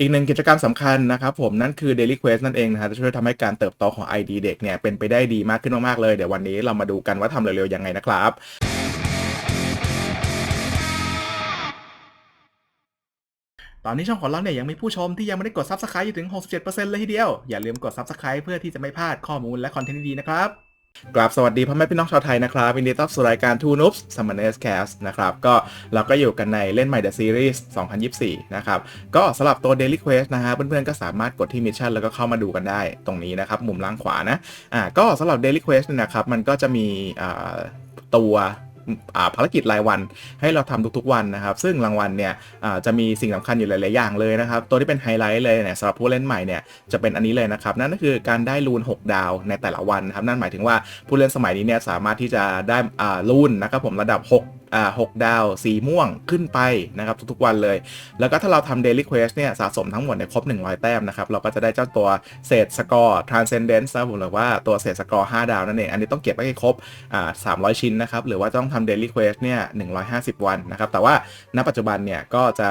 อีกหนึ่งกิจกรรมสำคัญนะครับผมนั่นคือ Daily Quest นั่นเองนะฮะจะช่วยทำให้การเติบโตของ ID เด็กเนี่ยเป็นไปได้ดีมากขึ้นมากๆเลย เดี๋ยววันนี้เรามาดูกันว่าทำเร็วๆยังไงนะครับตอนนี้ช่องของเราเนี่ยยังมีผู้ชมที่ยังไม่ได้กด Subscribe อยู่ถึง 67%เลยทีเดียว อย่าลืมกด Subscribe เพื่อที่จะไม่พลาดข้อมูลและคอนเทนต์ดีๆนะครับ กราบสวัสดีพ่อแม่พี่น้องชาวไทยนะครับวินดีต้อนรับสู่รายการ Two Noobs Summoners Cast นะครับก็เราก็อยู่กันในเล่นใหม่ The Series 2024 นะครับ ก็สำหรับตัว Daily Quest นะฮะเพื่อนๆ ก็สามารถกดที่มิชชั่นแล้วก็เข้ามาดูกันได้ตรงนี้นะครับ มุมล่างขวานะอ่าก็สำหรับ Daily Quest เนี่ยนะครับ มันก็จะมีอ่าตัว ภารกิจรายวัน ให้เราทำทุกๆวันนะครับ ซึ่งรางวัลเนี่ยจะมีสิ่งสำคัญอยู่หลายๆอย่างเลยนะครับ ตัวที่เป็นไฮไลท์เลยเนี่ยสำหรับผู้เล่นใหม่เนี่ยจะเป็นอันนี้เลยนะครับ นั่นก็คือการได้รูน 6 ดาวในแต่ละวันนะครับ นั่นหมายถึงว่าผู้เล่นสมัยนี้เนี่ยสามารถที่จะได้อ่ารูนนะครับผมระดับ6อ่า6ดาวสีม่วงขึ้นไปนะครับทุกๆวันเลย แล้วก็ถ้าเราทำ Daily Quest เนี่ยสะสมทั้งหมดเนี่ยครบ 100 แต้มนะครับ เราก็จะได้เจ้าตัวเศษสกอร์ Transcendence นะผมหรือว่าตัวเศษสกอร์ 5 ดาวนั่นเอง อันนี้ต้องเก็บไว้ให้ครบอ่า300 ชิ้นนะครับ หรือว่าต้องทำ Daily Quest เนี่ย 150 วันนะครับ แต่ว่าณปัจจุบันเนี่ย ก็จะ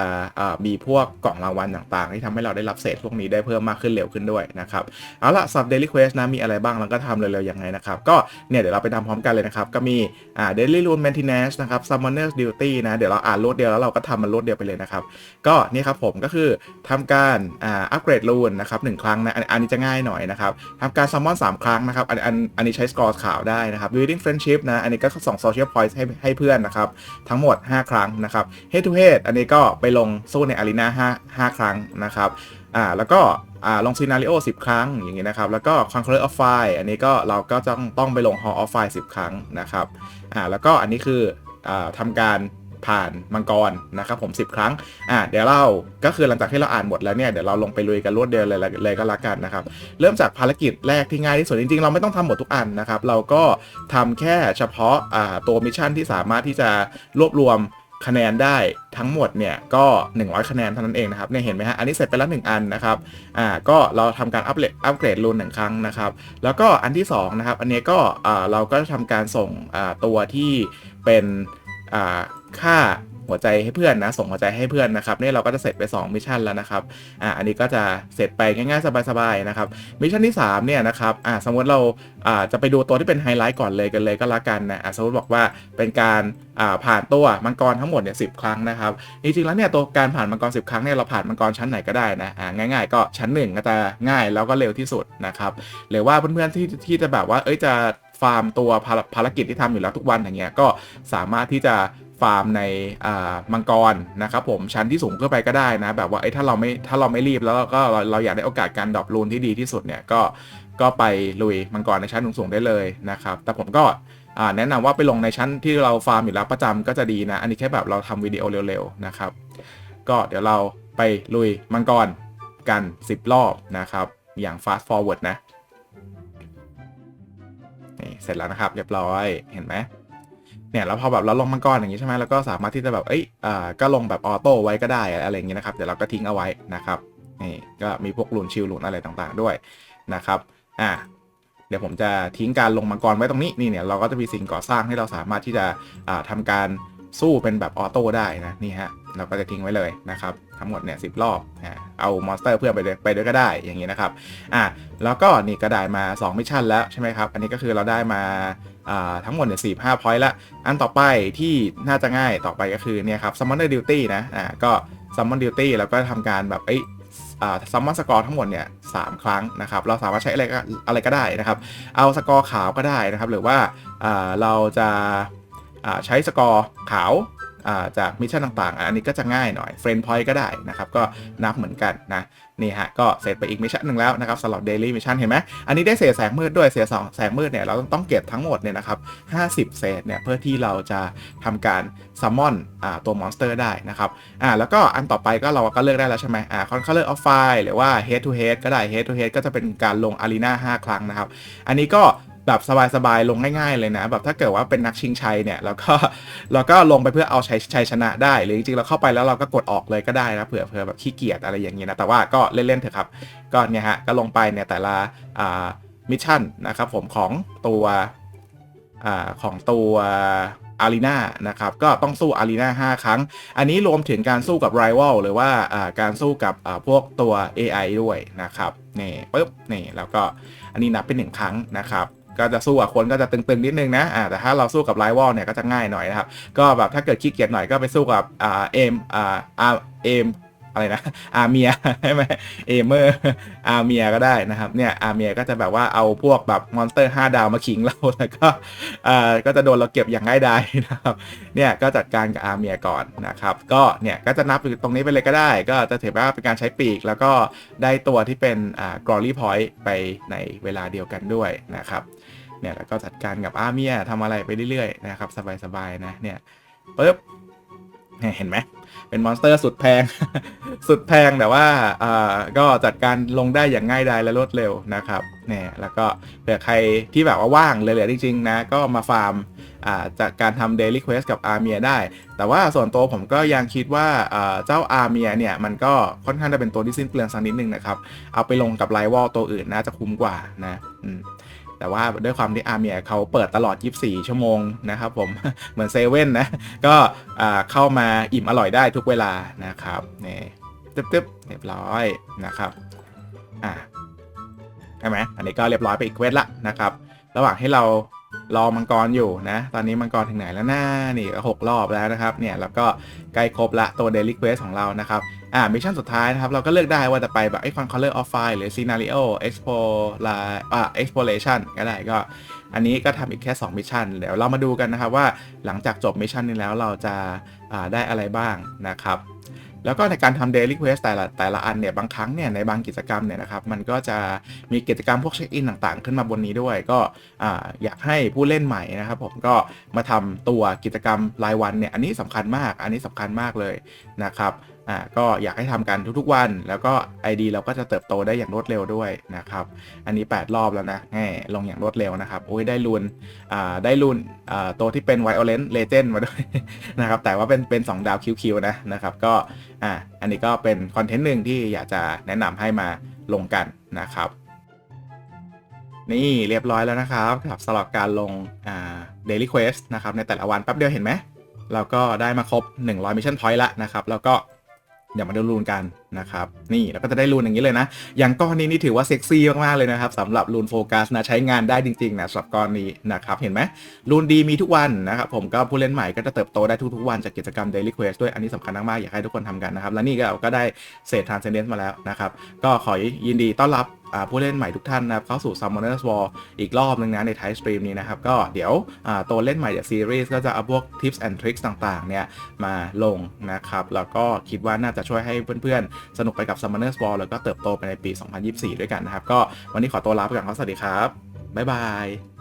มีพวกกล่องรางวัลต่างๆ ที่ทำให้เราได้รับเศษพวกนี้ได้เพิ่มมากขึ้นเร็วขึ้นด้วยนะครับ เอาละสับ Daily Quest นะ มีอะไรบ้างแล้วก็ทำเร็วๆยังไงนะครับ ก็เนี่ยเดี๋ยวเราไปทำพร้อมกันเลยนะครับ ก็มีอ่า Daily Rune Maintenance นะครับ Summoner's Duty นะ เดี๋ยวเราอ่านรวดเดียวแล้วเราก็ทำมันรวดเดียวไปเลยนะครับ ก็นี่ครับผมก็คือทำการอ่าอัปเกรดรูนนะครับหนึ่งครั้งนะอันนี้จะง่ายหน่อยนะครับทำการซัมมอน3ครั้งนะครับอันอันอันนี้ใช้สกอร์ขาวได้นะครับ Building Friendship นะอันนี้ก็ส่ง Social point ให้ให้เพื่อนนะครับ ทั้งหมด 5 ครั้งนะครับ Head to Head อันนี้ก็ไปลงสู้ในอารีนา5 5 ครั้งนะครับอ่าแล้วก็อ่าลงซีนาริโอ10 ครั้งอย่างงี้นะครับ แล้วก็ Conqueror of Fire อันนี้ก็เราก็ต้องต้องไปลง Hall of Fire 10 ครั้งนะครับอ่าแล้วก็อันนี้คืออ่าทำการ ผ่านมังกรนะครับผม 10 ครั้งอ่าเดี๋ยวเราก็คือหลังจากที่เราอ่านหมดแล้วเนี่ยเดี๋ยวเราลงไปลุยกันรวดเดียวเลยเลยก็แล้วกันนะครับเริ่มจากภารกิจแรกที่ง่ายที่สุดจริงๆ เราไม่ต้องทำหมดทุกอันนะครับเราก็ทำแค่เฉพาะอ่าตัวมิชชั่นที่สามารถที่จะรวบรวมคะแนนได้ทั้งหมดเนี่ยก็ 100 คะแนนเท่านั้นเองนะครับเนี่ยเห็นไหมฮะอันนี้เสร็จไปแล้ว1อันนะครับอ่าก็เราทำการอัปเกรดอัปเกรดรูนหนึ่งครั้งนะครับ แล้วก็อันที่2นะครับอันนี้ก็อ่าเราก็ทำการส่งอ่าตัวที่เป็นอ่า ค่าหัวใจให้เพื่อนนะ ส่งหัวใจให้เพื่อนนะครับนี่เราก็จะเสร็จไป2มิชชั่นแล้วนะครับอ่าอันนี้ก็จะเสร็จไปง่ายๆสบายๆนะครับมิชชั่นที่3เนี่ยนะครับอ่าสมมติเราอ่าจะไปดูตัวที่เป็นไฮไลท์ก่อนเลยกันเลยก็แล้วกันนะอ่าสมมติบอกว่าเป็นการอ่าผ่านตัวมังกรทั้งหมดเนี่ยสิครั้งนะครับจริงๆแล้วเนี่ยตัวการผ่านมังกร10 ครั้งเนี่ยเราผ่านมังกรชั้นไหนก็ได้นะอ่าง่ายๆ ก็ชั้น 1 ก็จะง่ายแล้วก็เร็วที่สุดนะครับหรือว่าเพื่อนๆที่ที่จะแบบว่าเอ้ยจะฟาร์มตัวภารกิจที่ทำอยู่แล้วทุกวันอย่างเงี้ยก็สามารถที่จะ ฟาร์มในมังกรนะครับผมชั้นที่สูงขึ้นไปก็ได้นะ แบบว่าเอ้ถ้าเราไม่ถ้าเราไม่รีบแล้วก็เราเราอยากได้โอกาสการดรอปรูนที่ดีที่สุดเนี่ยก็ก็ไปลุยมังกรในชั้นสูงๆได้เลยนะครับ แต่ผมก็แนะนำว่าไปลงในชั้นที่เราฟาร์มอยู่แล้วประจำก็จะดีนะ อันนี้แค่แบบเราทำวิดีโอเร็วๆนะครับ ก็เดี๋ยวเราไปลุยมังกรกัน 10 รอบนะครับ อย่าง fast forward นะนี่เสร็จแล้วนะครับ เรียบร้อยเห็นไหม เนี่ยแล้วพอแบบเราลงมังกรอย่างนี้ใช่ไหมแล้วก็สามารถที่จะแบบเอ้ยอ่าก็ลงแบบออโต้ไว้ก็ได้อะไรอย่างเงี้ยนะครับเดี๋ยวเราก็ทิ้งเอาไว้นะครับนี่ก็มีพวกลูนชิลลูนอะไรต่างๆด้วยนะครับอ่าเดี๋ยวผมจะทิ้งการลงมังกรไว้ตรงนี้นี่เนี่ยเราก็จะมีสิ่งก่อสร้างให้เราสามารถที่จะทำทำการ สู้เป็นแบบออโต้ได้นะนี่ฮะเราก็จะทิ้งไว้เลยนะครับทั้งหมดเนี่ยสิรอบอ่าเอามอนสเตอร์เพื่อนไปด้วยไปด้วยก็ได้อย่างนี้นะครับอ่าแล้วก็นี่ก็ได้มา2มิชชั่นแล้วใช่ไหมครับอันนี้ก็คือเราได้มาอ่าทั้งหมดเนี่ยสี่ห้าพอยต์ละอันต่อไปที่น่าจะง่ายต่อไปก็คือเนี่ยครับ Summoner Duty นะอ่าก็ Summon Duty แล้วก็ทำการแบบเอ้ยอ่า Summon สกอร์ทั้งหมดเนี่ยสามครั้งนะครับ เราสามารถใช้อะไรก็อะไรก็ได้นะครับ เอาสกอร์ขาวก็ได้นะครับ หรือว่าอ่าเราจะ ใช้สกอร์ขาวจากมิชชั่นต่างๆ อันนี้ก็จะง่ายหน่อยเฟรนด์พอยต์ก็ได้นะครับ ก็นับเหมือนกันนะ นี่ฮะ ก็เสร็จไปอีกมิชชั่นหนึ่งแล้วนะครับสำหรับ Daily Mission เห็นไหมอันนี้ได้เศษแสงมืดด้วยเศษสองแสงมืดเนี่ย เราต้องเก็บทั้งหมดเนี่ยนะครับ 50 เศษเนี่ย เพื่อที่เราจะทำการซัมมอนตัวมอนสเตอร์ได้นะครับอ่าแล้วก็อันต่อไปก็เราก็เลือกได้แล้วใช่ไหมอ่า Conqueror of Fire หรือว่า Head to Head ก็ได้ Head to Head ก็จะเป็นการลง Arena 5ครั้งนะครับอันนี้ก็ แบบสบายๆ ลงง่ายๆเลยนะ แบบถ้าเกิดว่าเป็นนักชิงชัยเนี่ยเราก็เราก็ลงไปเพื่อเอาชัยชัยชนะได้ หรือจริงๆเราเข้าไปแล้วเราก็กดออกเลยก็ได้นะเผื่อเผื่อแบบขี้เกียจอะไรอย่างเงี้ยนะ แต่ว่าก็เล่นๆเถอะครับ ก็เนี่ยฮะก็ลงไปเนี่ยแต่ละอ่ามิชชั่นนะครับผมของตัวอ่าของตัวอารีนานะครับ ก็ต้องสู้อารีนา5 ครั้ง อันนี้รวมถึงการสู้กับ Rival หรือว่าการสู้กับพวกตัว AI ด้วยนะครับ นี่ปุ๊บ นี่ แล้วก็อันนี้นับเป็นหนึ่งครั้งนะครับ ก็จะสู้กับคนก็จะตึงๆนิดนึงนะอ่าแต่ถ้าเราสู้กับไรวอลเนี่ยก็จะง่ายหน่อยนะครับ ก็แบบถ้าเกิดขี้เกียจหน่อยก็ไปสู้กับอ่าเอมอ่าอาเอม อะไรนะอาเมียใช่ไหมเอเมอร์อาเมียก็ได้นะครับเนี่ยอาเมียก็จะแบบว่าเอาพวกแบบมอนสเตอร์5ดาวมาขิงเราแล้วก็อ่าก็จะโดนเราเก็บอย่างง่ายดายนะครับเนี่ยก็จัดการกับอาเมียก่อนนะครับก็เนี่ยก็จะนับอยู่ตรงนี้ไปเลยก็ได้ ก็จะถือว่าเป็นการใช้ปีก แล้วก็ได้ตัวที่เป็นอ่ากรอลี่พอยต์ไปในเวลาเดียวกันด้วยนะครับเนี่ยแล้วก็จัดการกับอาเมียทำอะไรไปเรื่อยๆนะครับสบายๆนะเนี่ยปึ๊บ เห็นไหมเป็นมอนสเตอร์สุดแพง สุดแพงแต่ว่าอ่าก็จัดการลงได้อย่างง่ายดายและรวดเร็วนะครับเนี่ยแล้วก็เผื่อใครที่แบบว่าว่างเลยเหลือจริงๆนะก็มาฟาร์มอ่าจากการทำ Daily Quest กับอาร์เมียได้ แต่ว่าส่วนตัวผมก็ยังคิดว่าอ่าเจ้าอาร์เมียเนี่ยมันก็ค่อนข้างจะเป็นตัวที่สิ้นเปลืองสักนิดนึงนะครับ เอาไปลงกับไ i ว a l ตัวอื่นน่าจะคุ้มกว่านะอืม แต่ว่าด้วยความที่อาร์เมียเขาเปิดตลอด 24 ชั่วโมงนะครับผมเหมือนเซเว่นนะ ก็เข้ามาอิ่มอร่อยได้ทุกเวลานะครับนี่ตึ๊บๆเรียบร้อยนะครับอ่าใช่ไหมอันนี้ก็เรียบร้อยไปอีกเวสละนะครับ ระหว่างให้เรารอมังกรอยู่นะ ตอนนี้มังกรถึงไหนแล้วนะนี่ก็หกรอบแล้วนะครับ เนี่ย แล้วก็ใกล้ครบละตัว Daily Quest ของเรานะครับ อ่ามิชชั่นสุดท้ายนะครับ เราก็เลือกได้ว่าจะไปแบบไอ้ฟัง Color of Fire หรือ Scenario Explore อ่า Exploration ก็ได้ก็ อันนี้ก็ทำอีกแค่ 2 มิชชั่น เดี๋ยวเรามาดูกันนะครับว่าหลังจากจบมิชชั่นนี้แล้วเราจะอ่าได้อะไรบ้างนะครับแล้วก็ในการทำ Daily Quest แต่ละแต่ละอันเนี่ยบางครั้งเนี่ยในบางกิจกรรมเนี่ยนะครับมันก็จะมีกิจกรรมพวกเช็คอินต่างๆ ขึ้นมาบนนี้ด้วย ก็อ่าอยากให้ผู้เล่นใหม่นะครับ ผมก็มาทำตัวกิจกรรมรายวันเนี่ยอันนี้สำคัญมาก อันนี้สำคัญมากเลยนะครับ อ่าก็อยากให้ทำกันทุกๆวัน แล้วก็ ID เราก็จะเติบโตได้อย่างรวดเร็วด้วยนะครับอันนี้ 8 รอบแล้วนะแหมลงอย่างรวดเร็วนะครับโอ้ยได้รูนอ่าได้รูนอ่าตัวที่เป็น Violent Legend มาด้วยนะครับแต่ว่าเป็นเป็น2ดาวคิวๆนะนะครับก็อ่าอันนี้ก็เป็นคอนเทนต์หนึ่งที่อยากจะแนะนำให้มาลงกันนะครับนี่เรียบร้อยแล้วนะครับครับสำหรับการลงอ่า Daily Quest นะครับในแต่ละวันแป๊บเดียวเห็นไหมเราก็ได้มาครบ 100 Mission Point ละนะครับ แล้วก็ เดี๋ยวมาดูรูนกันนะครับ นี่แล้วก็จะได้รูนอย่างนี้เลยนะ อย่างก้อนนี้นี่ถือว่าเซ็กซี่มากๆเลยนะครับสำหรับรูนโฟกัสนะใช้งานได้จริงๆนะสำหรับก้อนนี้นะครับ เห็นไหมรูนดีมีทุกวันนะครับ ผมก็ผู้เล่นใหม่ก็จะเติบโตได้ทุกๆวันจากกิจกรรม Daily Quest ด้วยอันนี้สำคัญมากๆอยากให้ทุกคนทำกันนะครับ และนี่ก็เราก็ได้เศษ Transcendence มาแล้วนะครับ ก็ขอยินดีต้อนรับ ผู้เล่นใหม่ทุกท่านนะครับเข้าสู่ Summoner's War อีกรอบนึงนะในท้ายสตรีมนี้นะครับ ก็เดี๋ยวตัวเล่นใหม่จากซีรีส์ก็จะเอาพวก Tips and Tricks ต่างๆ เนี่ยมาลงนะครับ แล้วก็คิดว่าน่าจะช่วยให้เพื่อนๆ สนุกไปกับ Summoner's War แล้วก็เติบโตไปในปี 2024 ด้วยกันนะครับ ก็วันนี้ขอตัวลาไปก่อนครับสวัสดีครับบ๊ายบาย